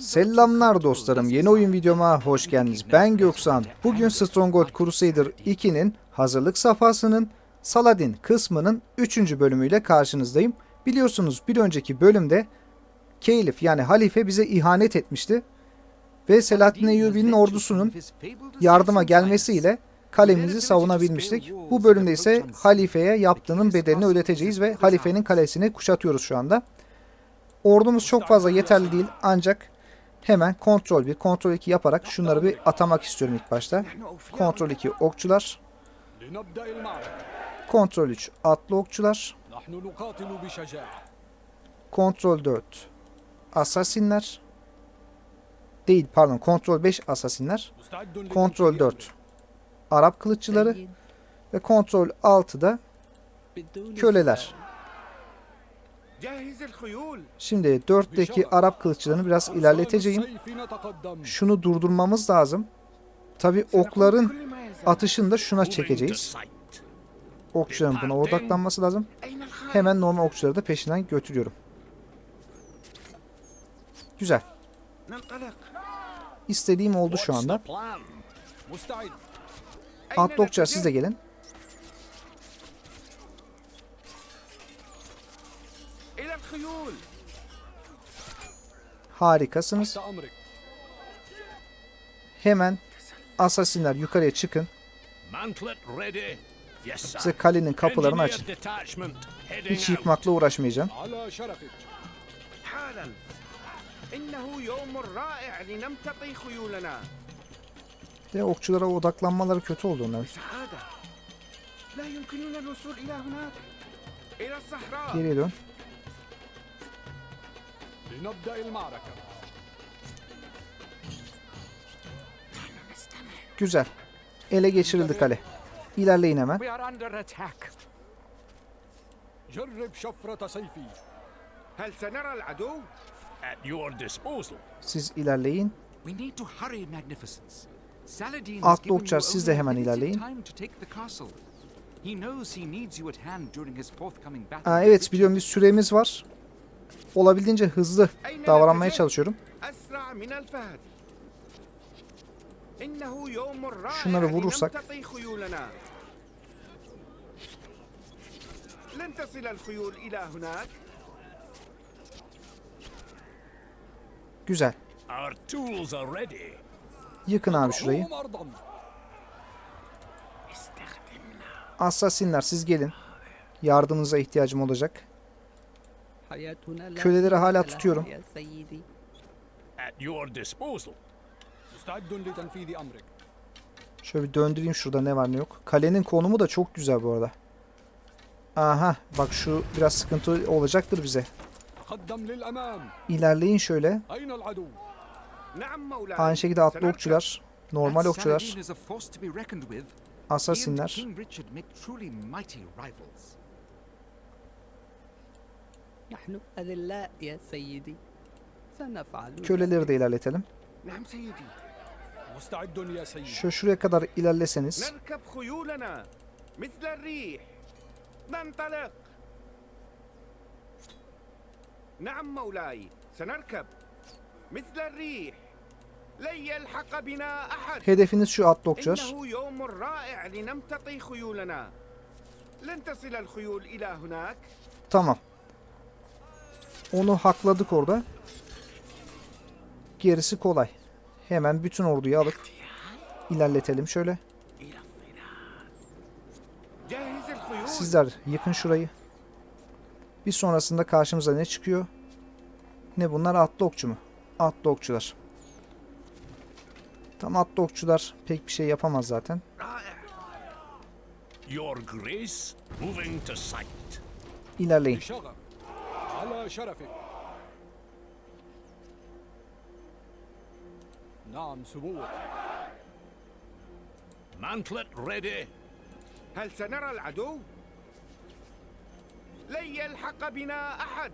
Selamlar dostlarım. Yeni oyun videoma hoş geldiniz. Ben Göksan. Bugün Stronghold Crusader 2'nin hazırlık safhasının Saladin kısmının 3. bölümüyle karşınızdayım. Biliyorsunuz bir önceki bölümde Caliph yani halife bize ihanet etmişti. Ve Selahattin Eyyubi'nin ordusunun yardıma gelmesiyle kalemizi savunabilmiştik. Bu bölümde ise halifeye yaptığının bedelini ödeteceğiz ve halifenin kalesini kuşatıyoruz şu anda. Ordumuz çok fazla yeterli değil ancak hemen kontrol 1, kontrol 2 yaparak şunları bir atamak istiyorum ilk başta. Kontrol 2 okçular. Kontrol 3 atlı okçular. Kontrol 4 asasinler. Değil pardon kontrol 5 asasinler. Kontrol 4 Arap kılıççıları. Ve kontrol 6'da köleler. Şimdi 4'teki Arap kılıççılarını biraz ilerleteceğim. Şunu durdurmamız lazım. Tabi okların atışını da şuna çekeceğiz. Okçuların buna odaklanması lazım. Hemen normal okçuları da peşinden götürüyorum. Güzel. İstediğim oldu şu anda. Antlı okçular siz de gelin. Harikasınız. Hemen asasinler yukarıya çıkın. Size kalenin kapılarını açın. Hiç yıkmakla uğraşmayacağım. De okçulara odaklanmaları kötü oldu onların. Geriye dön. لنبدأ المعركة Güzel. Ele geçirildi kale. İlerleyin hemen. We are under attack. جرب شفرة سيفي هل سنرى العدو؟ At your disposal. Siz ilerleyin. We need to hurry, Magnificence. Saladin Atlı has given okçular, you siz de only hemen limited ilerleyin. time to take the castle. He knows he needs you at hand during his forthcoming battle. Aa, evet biliyorum bir süremiz var. Olabildiğince hızlı أين davranmaya نتجه؟ çalışıyorum. أسرع من الفهد إنه يوم رائع Şunları vurursak. لنمتطي خيولنا لن تصل الخيول إلى هناك Güzel. Our tools are ready. Yıkın abi şurayı. هم أرضا Asasinler siz gelin. Yardımınıza ihtiyacım olacak. Köleleri hala tutuyorum. Şöyle bir döndüreyim şurada ne var ne yok. Kalenin konumu da çok güzel bu arada. Aha bak şu biraz sıkıntı olacaktır bize. İlerleyin şöyle. Aynı şekilde atlı okçular, normal okçular, asasinler. King Richard make truly mighty rivals. نحن أذلاء يا سيدي سنفعل Köleleri de ilerletelim. نعم سيدي مستعد يا سيدي Şu şuraya kadar ilerleseniz. نركب خيولنا مثل الريح ننطلق نعم مولاي سنركب مثل الريح لن يلحق بنا أحد Hedefiniz şu atlı okçular. إنه يوم رائع لنمتطي خيولنا لن تصل الخيول إلى هناك Tamam. Onu hakladık orada. Gerisi kolay. Hemen bütün orduyu alıp ilerletelim şöyle. Sizler yıkın şurayı. Bir sonrasında karşımıza ne çıkıyor? Ne bunlar? Atlı okçu mu? Atlı okçular. Tam atlı okçular pek bir şey yapamaz zaten. Your. İlerleyin. على شرفك. نعم سموك Mantlet ready. هل سنرى العدو؟ لن يلحق بنا أحد.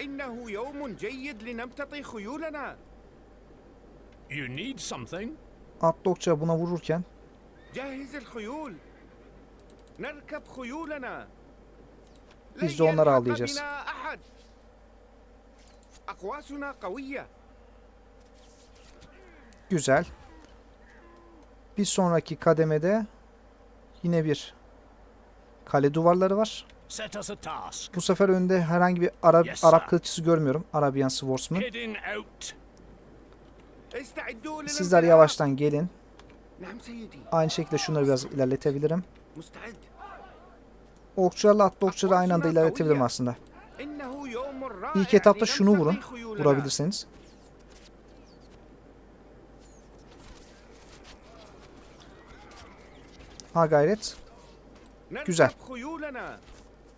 إنه يوم جيد لنمتطي خيولنا. You need something? Atlı okçuya buna vururken جهز الخيول. نركب خيولنا. Biz de onları avlayacağız. Güzel. Bir sonraki kademede yine bir kale duvarları var. Bu sefer önde herhangi bir Arap, yes, Arap kılıççısı görmüyorum. Arabian Swordsman. Sizler yavaştan gelin. Aynı şekilde şunları biraz ilerletebilirim okçularla atlı okçuları aynı anda ilerletebilirim aslında. İlk etapta şunu vurun. Vurabilirsiniz. Ha gayret. Güzel.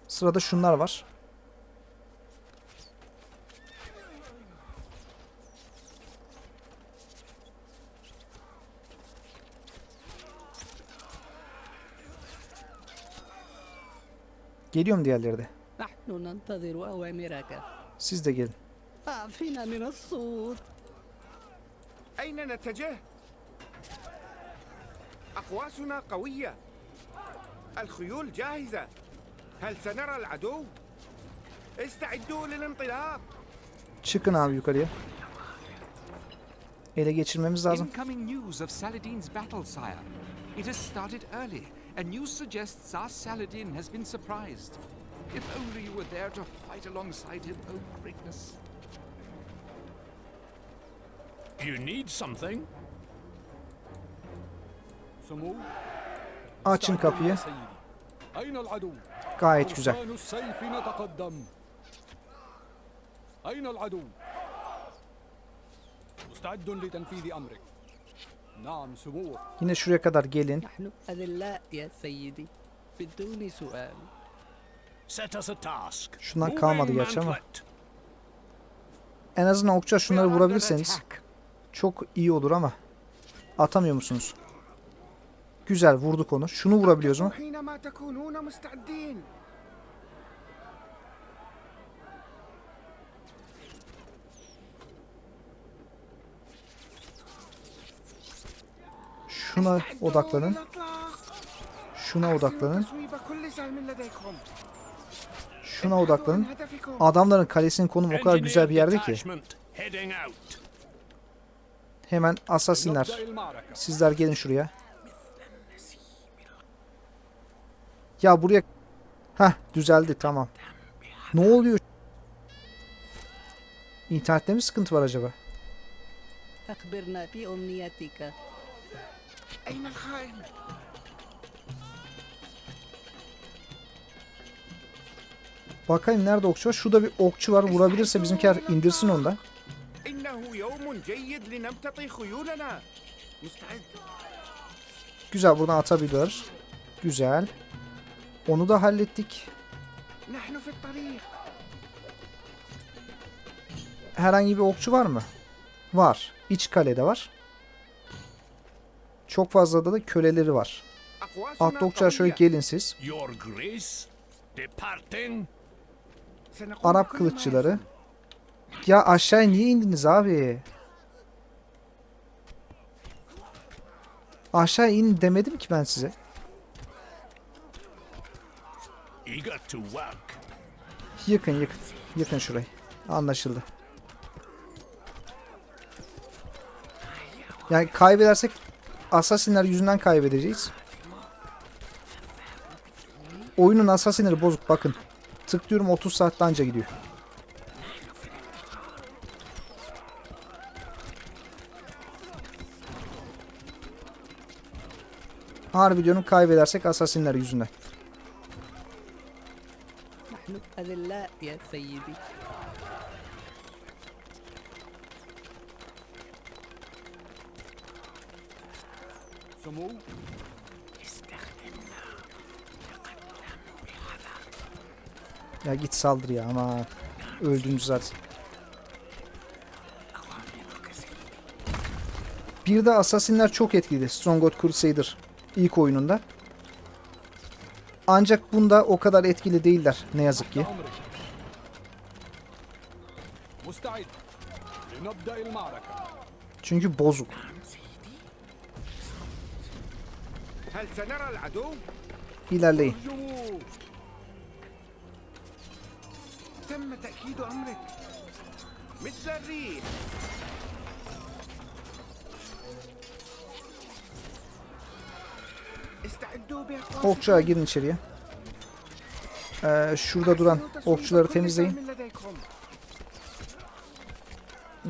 Sırada şunlar var. Geliyorum diğerleri de. نحن ننتظر أوامرك Siz de gelin. أعفنا من الصوت أين نتجه؟ أقواسنا قوية الخيول جاهزة هل سنرى العدو؟ استعدوا للانطلاق Çıkın abi yukarıya. Ele geçirmemiz lazım. Incoming news of Saladin's battle, sire. It has started early, and news suggests our Saladin has been surprised. If only you were there to fight alongside him, oh greatness. You need something? سمو Açın استعدوا kapıyı. يا سيدي أين العدو؟ Gayet güzel. فرسان السيف نتقدم أين العدو؟ مستعد لتنفيذ أمرك نعم سمو Yine şuraya kadar gelin. Şundan kalmadı gerçi ama. En azından okça şunları vurabilirseniz çok iyi olur ama atamıyor musunuz? Güzel vurduk onu. Şunu vurabiliyoruz mu? Şuna odaklanın. Şuna odaklanın. Şuna odaklanın. Adamların kalesinin konumu o kadar güzel bir yerde ki. Hemen asasinler. Sizler gelin şuraya. Ya buraya... Heh düzeldi tamam. Ne oluyor? İnternette mi sıkıntı var acaba? Eymen Hain. Bakayım nerede okçu var. Şurada bir okçu var. Vurabilirse bizimkiler indirsin ondan. Güzel buradan atabilir. Güzel. Onu da hallettik. Herhangi bir okçu var mı? Var. İç kalede var. Çok fazla da, da köleleri var. Atlokçular şöyle gelin siz. Arap kılıççıları. Ya aşağıya niye indiniz abi? Aşağı in demedim ki ben size. Yıkın yıkın. Yıkın şurayı. Anlaşıldı. Yani kaybedersek Assassinler yüzünden kaybedeceğiz. Oyunun Assassinleri bozuk bakın. Tıklıyorum 30 saatte anca gidiyor. Harbi diyorum kaybedersek Assassinler yüzünden. سمو Ya git saldır ya ama öldünüz zaten. Bir de Assassinler çok etkili. Stronghold Crusader ilk oyununda. Ancak bunda o kadar etkili değiller ne yazık ki. أمرك مستعد لنبدأ المعركة Çünkü bozuk. İlerleyin. Okçuğa girin içeriye. Ee, şurada duran okçuları temizleyin.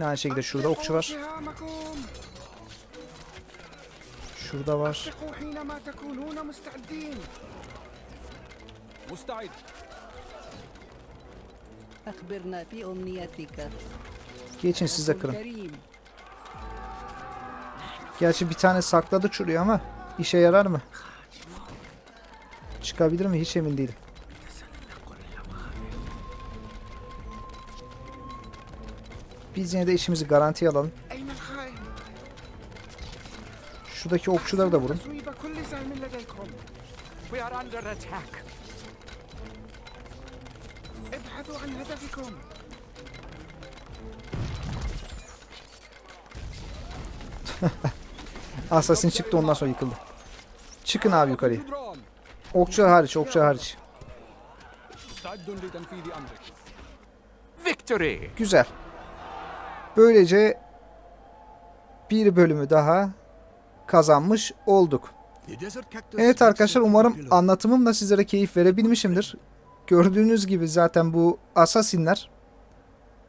Aynı şekilde şurada okçu var. Şurada var. Geçin siz kırın. Gerçi bir tane sakladı çürüyor ama işe yarar mı? Çıkabilir mi? Hiç emin değilim. Biz yine de işimizi garantiye alalım. Şuradaki okçuları da vurun. Assassin çıktı ondan sonra yıkıldı. Çıkın abi yukarıya. Okçular hariç, okçular hariç. Victory. Güzel. Böylece bir bölümü daha kazanmış olduk. Evet arkadaşlar umarım anlatımım da sizlere keyif verebilmişimdir. Gördüğünüz gibi zaten bu asasinler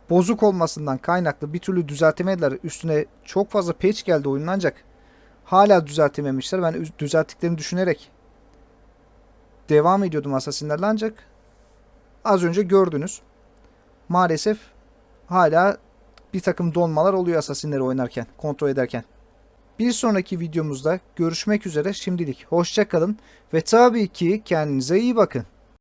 bozuk olmasından kaynaklı bir türlü düzeltemediler. Üstüne çok fazla patch geldi oyunun ancak hala düzeltememişler. Ben üz- düzelttiklerini düşünerek devam ediyordum asasinlerle ancak az önce gördünüz. Maalesef hala bir takım donmalar oluyor asasinleri oynarken, kontrol ederken. Bir sonraki videomuzda görüşmek üzere şimdilik. Hoşça kalın ve tabii ki kendinize iyi bakın.